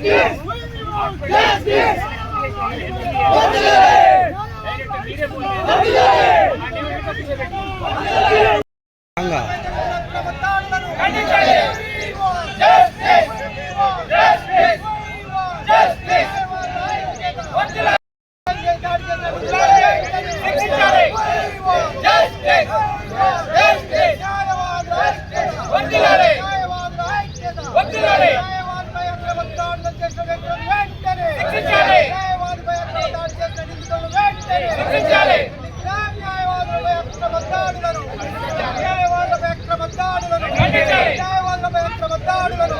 మీరే ¡Vamos!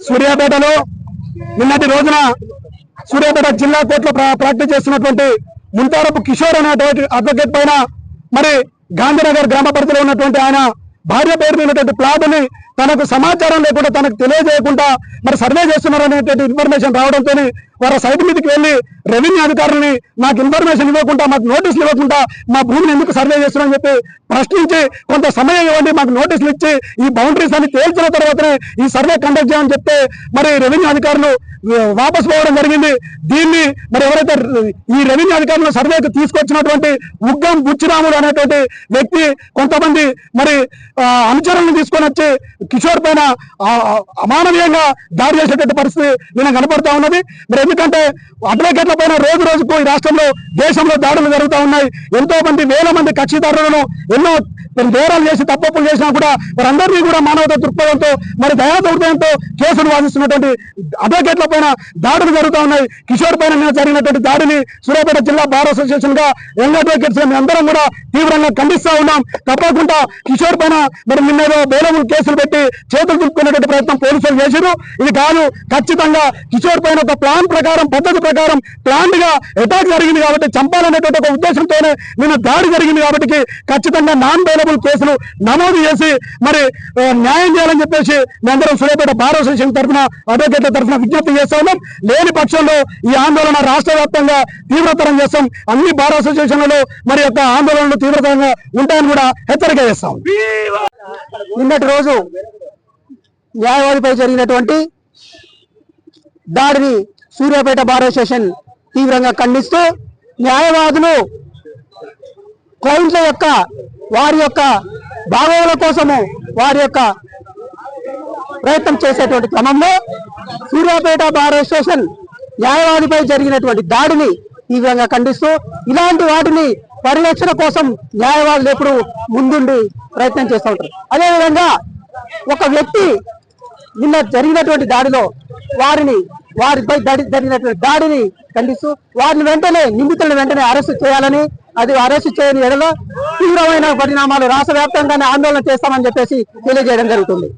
సూర్యాపేటలో నిన్నటి రోజున సూర్యాపేట జిల్లా కోర్టులో ప్రాక్టీస్ చేస్తున్నటువంటి ముంతారపు కిషోర్ అనేటువంటి అడ్వకేట్ పైన మరి గాంధీనగర్ గ్రామ పరిధిలో ఉన్నటువంటి ఆయన భార్య పేరు మీద ఉన్నటువంటి ప్లాట్ని తనకు సమాచారం లేకుండా తనకు తెలియజేయకుండా మరి సర్వే చేస్తున్నారు అనేటువంటి ఇన్ఫర్మేషన్ రావడంతో వారి సైట్ మీదకి వెళ్ళి రెవెన్యూ అధికారులని మాకు ఇన్ఫర్మేషన్ ఇవ్వకుండా మాకు నోటీసులు ఇవ్వకుండా మా భూమిని ఎందుకు సర్వే చేస్తున్నారని చెప్పి ప్రశ్నించి కొంత సమయం ఇవ్వండి మాకు నోటీసులు ఇచ్చి ఈ బౌండరీస్ అని తేల్చిన తర్వాతనే ఈ సర్వే కండక్ట్ చేయమని చెప్తే మరి రెవెన్యూ అధికారులు వాపసు పోవడం జరిగింది. దీన్ని మరి ఎవరైతే ఈ రెవెన్యూ అధికారులు సర్వేకి తీసుకొచ్చినటువంటి ఉగ్గం బుచ్చిరాముడు అనేటువంటి వ్యక్తి కొంతమంది మరి ఆ, అనుచరులను తీసుకొని వచ్చి కిషోర్ పైన అమానవీయంగా దాడి చేసేటువంటి పరిస్థితి నేను కనపడతా ఉన్నది. మరి ఎందుకంటే అడ్వకేట్ల పైన రోజు రోజుకు ఈ రాష్ట్రంలో దేశంలో దాడులు జరుగుతూ ఉన్నాయి. ఎంతో మంది వేల మంది కక్షిదారులను ఎన్నో మరి దూరాలు చేసి తప్పప్పులు చేసినా కూడా వారందరినీ కూడా మానవత దృక్పథంతో మరి దయా దౌర్జన్యంతో కేసులు వాదిస్తున్నటువంటి అడ్వకేట్ల పైన దాడులు జరుగుతూ ఉన్నాయి. కిషోర్ పైన నిన్న జరిగినటువంటి దాడిని సూర్యాపేట జిల్లా బార్ అసోసియేషన్గా యంగ్ అడ్వకేట్స్ అందరం కూడా తీవ్రంగా ఖండిస్తా ఉన్నాం. తప్పకుండా కిషోర్ పైన మరి నిన్నేదో బేలములు కేసులు పెట్టి చేతులు దుక్కునేటువంటి ప్రయత్నం పోలీసులు చేశారు ఇది కాదు ఖచ్చితంగా కిషోర్ పైన ఒక ప్లాన్ ప్రకారం పద్ధతి ప్రకారం ప్లాన్గా అటాక్ జరిగింది కాబట్టి చంపాలనేటువంటి ఒక ఉద్దేశంతోనే నిన్న దాడి జరిగింది కాబట్టి ఖచ్చితంగా నాన్ బెయిలబుల్ కేసులు నమోదు చేసి మరి న్యాయం చేయాలని చెప్పేసి మేమందరం సూర్యాపేట బార్ అసోసియేషన్ తరఫున అడ్వకేట్ల తరఫున విజ్ఞప్తి చేస్తా ఉన్నాం. లేని పక్షంలో ఈ ఆందోళన రాష్ట్ర వ్యాప్తంగా తీవ్రతరం చేస్తాం. అన్ని బార్ అసోసియేషన్లలో మరి యొక్క ఆందోళనలు తీవ్రతరంగా ఉంటాయని కూడా హెచ్చరిక చేస్తాం నిన్నటి రోజు న్యాయవాదిపై జరిగినటువంటి దాడిని సూర్యాపేట బార్ అసోసియేషన్ తీవ్రంగా ఖండిస్తూ న్యాయవాదులు క్లయింట్ల యొక్క వారి యొక్క భాగోగుల కోసము వారి యొక్క ప్రయత్నం చేసేటువంటి క్రమంలో సూర్యాపేట బార్ అసోసియేషన్ న్యాయవాదిపై జరిగినటువంటి దాడిని తీవ్రంగా ఖండిస్తూ ఇలాంటి వాటిని పరిరక్షణ కోసం న్యాయవాదులు ఎప్పుడు ముందుండి ప్రయత్నం చేస్తూ ఉంటారు. అదేవిధంగా ఒక వ్యక్తి నిన్న జరిగినటువంటి దాడిలో వారిని వారిపై దాడి జరిగినటువంటి దాడిని ఖండిస్తూ వారిని వెంటనే నిందితులను వెంటనే అరెస్టు చేయాలని అది అరెస్టు చేయని ఎడలో తీవ్రమైన పరిణామాలు రాష్ట్ర వ్యాప్తంగానే ఆందోళన చేస్తామని చెప్పేసి తెలియజేయడం జరుగుతుంది.